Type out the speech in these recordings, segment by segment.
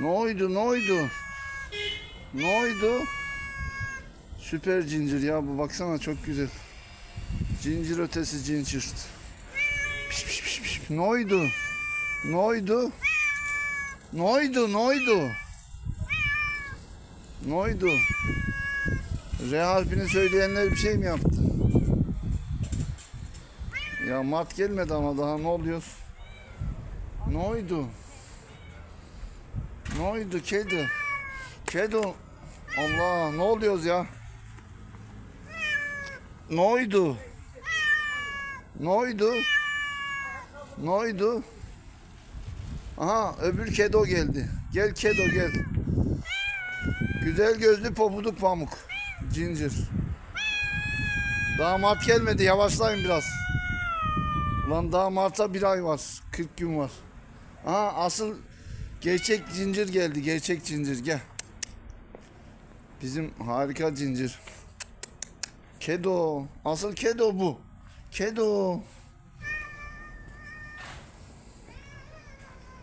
Ne oydu ne oydu? Ne oydu? Süper cincir ya bu baksana çok güzel. Cincir ötesi cincir. Piş piş piş piş. Ne oydu? Ne oydu? Ne oydu? Ne oydu? Ne oydu? R harfini söyleyenler bir şey mi yaptı? Ya Mart gelmedi ama daha ne oluyor? Ne oydu? Ne oydu kedi? Kedi. Allah ne oluyoruz ya? Ne oydu? Ne oydu? Ne oydu? Aha öbür kedo geldi. Gel kedo gel. Güzel gözlü popuduk pamuk. Cincir. Daha Mart gelmedi yavaşlayın biraz. Lan daha Mart'a bir ay var. 40 gün var. Aha asıl gerçek cincir geldi. Gerçek cincir gel. Bizim harika cincir. Kedo. Asıl kedo bu. Kedo.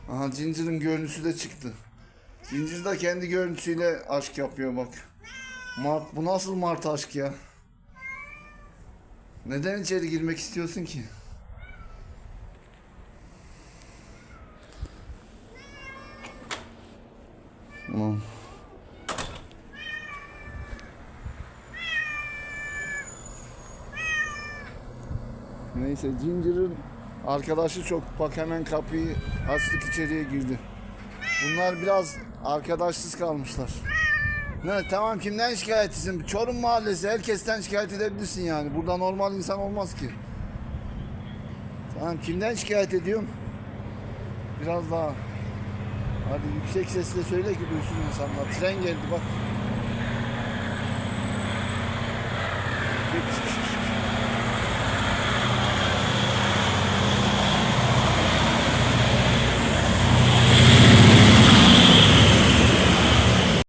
Aha cincirin görüntüsü de çıktı. Cincir de kendi görüntüsüyle aşk yapıyor bak. Mart, bu nasıl Mart aşk ya? Neden içeri girmek istiyorsun ki? Tamam. Neyse Ginger''ın arkadaşı çok. Bak hemen kapıyı açtık içeriye girdi. Bunlar biraz arkadaşsız kalmışlar. Ne tamam kimden şikayetçisin? Çorum mahallesi herkesten şikayet edebilirsin yani. Burada normal insan olmaz ki. Tamam kimden şikayet ediyorsun? Biraz daha. Hadi yüksek sesle söyle ki duysun insanlar. Tren geldi bak.